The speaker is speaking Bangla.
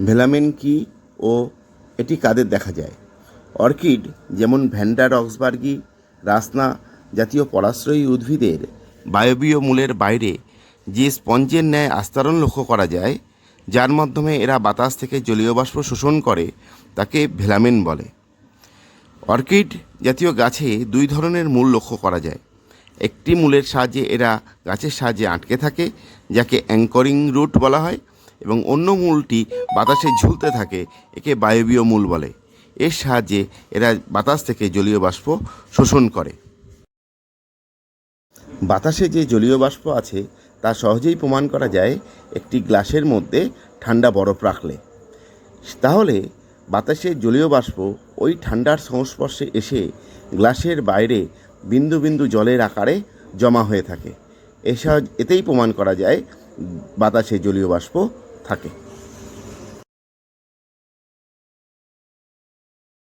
ভেলামেন কি ও এটি কাদের দেখা যায়? অর্কিড যেমন ভ্যান্ডা রক্সবার্গি রাসনা জাতীয় পরাশ্রয়ী উদ্ভিদের বায়বীয় মূলের বাইরে যে স্পঞ্জের ন্যায় আস্তরণ লক্ষ্য করা যায়, যার মাধ্যমে এরা বাতাস থেকে জলীয় বাষ্প শোষণ করে, তাকে ভেলামেন বলে। অর্কিড জাতীয় গাছে দুই ধরনের মূল লক্ষ্য করা যায়। একটি মূলের সাহায্যে এরা গাছের সাহায্যে আটকে থাকে, যাকে অ্যাঙ্করিং রুট বলা হয় এবং অন্য মূলটি বাতাসে ঝুলতে থাকে, একে বায়বীয় মূল বলে। এর সাহায্যে এরা বাতাস থেকে জলীয় বাষ্প শোষণ করে। বাতাসে যে জলীয় বাষ্প আছে, তা সহজেই প্রমাণ করা যায় একটি গ্লাসের মধ্যে ঠান্ডা বরফ রাখলে। তাহলে বাতাসের জলীয় বাষ্প ওই ঠান্ডার সংস্পর্শে এসে গ্লাসের বাইরে বিন্দু বিন্দু জলের আকারে জমা হয়ে থাকে। এসা এতেই প্রমাণ করা যায় বাতাসে জলীয় বাষ্প থাকে।